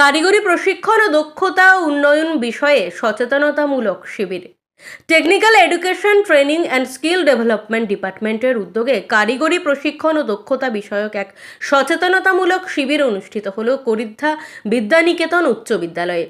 কারিগরি প্রশিক্ষণ ও দক্ষতা উন্নয়ন বিষয়ে সচেতনতামূলক শিবির। Technical education training and skill development ডিপার্টমেন্টের উদ্যোগে কারিগরি প্রশিক্ষণ ও দক্ষতা বিষয়ক এক সচেতনতামূলক শিবির অনুষ্ঠিত হল করিদ্ধা বিদ্যানিকেতন উচ্চ বিদ্যালয়ে।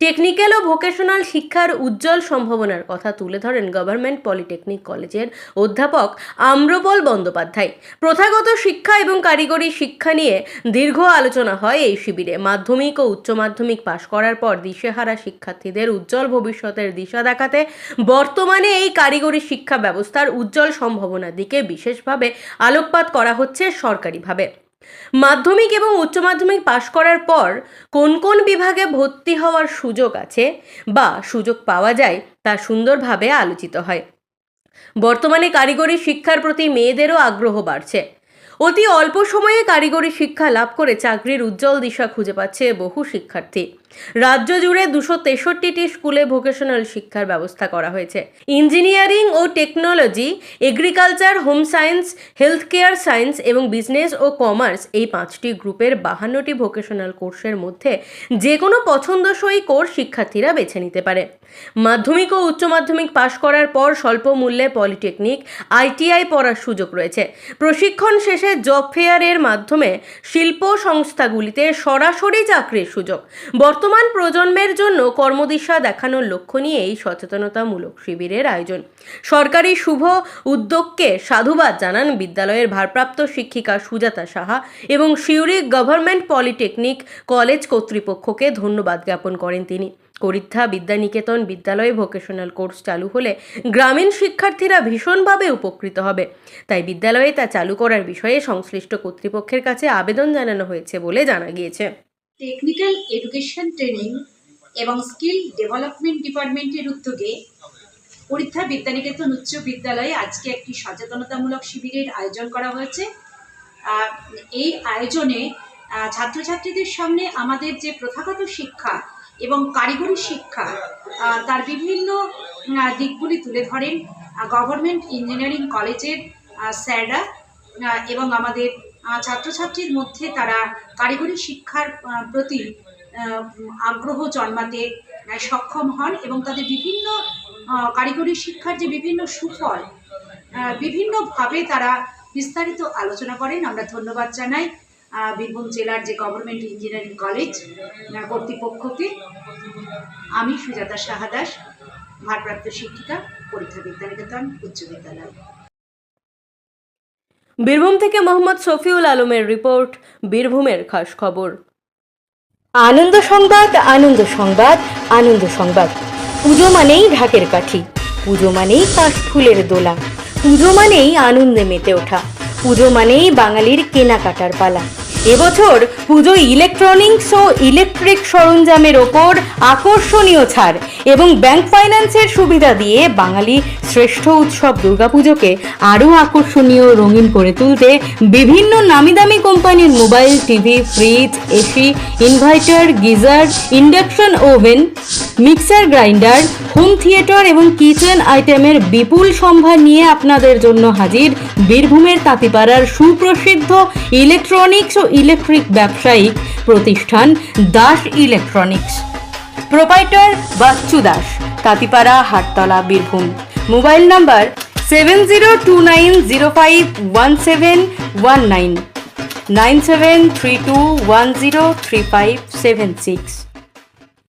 টেকনিক্যাল ও ভোকেশনাল শিক্ষার উজ্জ্বল সম্ভাবনার কথা তুলে ধরেন গভর্নমেন্ট পলিটেকনিক কলেজের অধ্যাপক আম্রপল বন্দ্যোপাধ্যায়। প্রথাগত শিক্ষা এবং কারিগরি শিক্ষা নিয়ে দীর্ঘ আলোচনা হয় এই শিবিরে। মাধ্যমিক ও উচ্চ মাধ্যমিক পাশ করার পর দিশেহারা শিক্ষার্থীদের উজ্জ্বল ভবিষ্যতের দিশা দেখাতে বর্তমানে এই কারিগরি শিক্ষা ব্যবস্থার উজ্জ্বল সম্ভাবনার দিকে বিশেষভাবে আলোকপাত করা হচ্ছে সরকারিভাবে। মাধ্যমিক এবং উচ্চ মাধ্যমিক পাশ করার পর কোন কোন বিভাগে ভর্তি হওয়ার সুযোগ আছে বা সুযোগ পাওয়া যায় তা সুন্দরভাবে আলোচিত হয়। বর্তমানে কারিগরি শিক্ষার প্রতি মেয়েদেরও আগ্রহ বাড়ছে। অতি অল্প সময়ে কারিগরি শিক্ষা লাভ করে চাকরির উজ্জ্বল দিশা খুঁজে পাচ্ছে বহু শিক্ষার্থী। রাজ্য জুড়ে দুশো তেষট্টিটি স্কুলে ভোকেশনাল শিক্ষার ব্যবস্থা করা হয়েছে। ইঞ্জিনিয়ারিং ও technology agriculture home science health care science এবং বিজনেস ও কমার্স এই পাঁচটি গ্রুপের বাহান্নটি ভোকেশনাল কোর্সের মধ্যে যে কোনো পছন্দসই কোর্স শিক্ষার্থীরা বেছে নিতে পারে। মাধ্যমিক ও উচ্চ মাধ্যমিক পাশ করার পর স্বল্প মূল্যে পলিটেকনিক আইটিআই পড়ার সুযোগ রয়েছে। প্রশিক্ষণ শেষে জব ফেয়ারের মাধ্যমে শিল্প সংস্থাগুলিতে সরাসরি চাকরির সুযোগ। বর্তমান প্রজন্মের জন্য কর্মদিশা দেখানোর লক্ষ্য নিয়ে এই সচেতনতামূলক শিবিরের আয়োজন। সরকারি শুভ উদ্যোগকে সাধুবাদ জানান বিদ্যালয়ের ভারপ্রাপ্ত শিক্ষিকা সুজাতা সাহা এবং সিউড়ি গভর্নমেন্ট পলিটেকনিক কলেজ কর্তৃপক্ষকে ধন্যবাদ জ্ঞাপন করেন তিনি। করিদ্ধা বিদ্যানিকেতন বিদ্যালয়ে ভোকেশনাল কোর্স চালু হলে গ্রামীণ শিক্ষার্থীরা ভীষণভাবে উপকৃত হবে। তাই বিদ্যালয়ে তা চালু করার বিষয়ে সংশ্লিষ্ট কর্তৃপক্ষের কাছে আবেদন জানানো হয়েছে বলে জানা গিয়েছে। টেকনিক্যাল এডুকেশন ট্রেনিং এবং স্কিল ডেভেলপমেন্ট ডিপার্টমেন্টের উদ্যোগে পরীক্ষা বিদ্যানিকেতন উচ্চ বিদ্যালয়ে আজকে একটি সচেতনতামূলক শিবিরের আয়োজন করা হয়েছে। এই আয়োজনে ছাত্রছাত্রীদের সামনে আমাদের যে প্রথাগত শিক্ষা এবং কারিগরি শিক্ষা তার বিভিন্ন দিকগুলি তুলে ধরেন গভর্নমেন্ট ইঞ্জিনিয়ারিং কলেজের স্যাররা এবং আমাদের ছাত্রছাত্রীর মধ্যে তারা কারিগরি শিক্ষার প্রতি আগ্রহ জন্মাতে সক্ষম হন এবং তাদের বিভিন্ন কারিগরি শিক্ষার যে বিভিন্ন সুফল বিভিন্নভাবে তারা বিস্তারিত আলোচনা করেন। আমরা ধন্যবাদ জানাই। বীরভূম জেলার যে গভর্নমেন্ট ইঞ্জিনিয়ারিং কলেজ কর্তৃপক্ষকে আমি সুজাতা সাহা দাস ভারপ্রাপ্ত শিক্ষিকা পরীক্ষা বিদ্যানিকেতন উচ্চ বিদ্যালয়। বীরভূম থেকে মোহাম্মদ শফিউল আলমের রিপোর্ট বীরভূমের খাস খবর। আনন্দ সংবাদ আনন্দ সংবাদ আনন্দ সংবাদ। পুজো মানেই ঢাকের কাঠি পুজো মানেই কাশ ফুলের দোলা। পুজো মানেই আনন্দে মেতে ওঠা। পুজো মানেই বাঙালির কেনাকাটার পালা। এবছর পুজো ইলেকট্রনিক্স ও ইলেকট্রিক সরঞ্জামের ওপর আকর্ষণীয় ছাড় এবং ব্যাংক ফাইন্যান্সের সুবিধা দিয়ে বাঙালি শ্রেষ্ঠ উৎসব দুর্গাপুজোকে আরও আকর্ষণীয় রঙিন করে তুলতে বিভিন্ন নামি দামি কোম্পানির mobile, TV fridge AC inverter geyser induction oven mixer grinder, home theatre এবং কিচেন আইটেমের বিপুল সম্ভার নিয়ে আপনাদের জন্য হাজির বীরভূমের তাঁতিপাড়ার সুপ্রসিদ্ধ ইলেকট্রনিক্স ও ইলেকট্রিক ব্যবসায়িক প্রতিষ্ঠান Das electronics. Proprietor Bachchu Das, তাঁতিপাড়া, Hattala, Birbhum. Mobile number seven zero two nine zero five one seven one nine. Nine seven three two one zero three five seven six.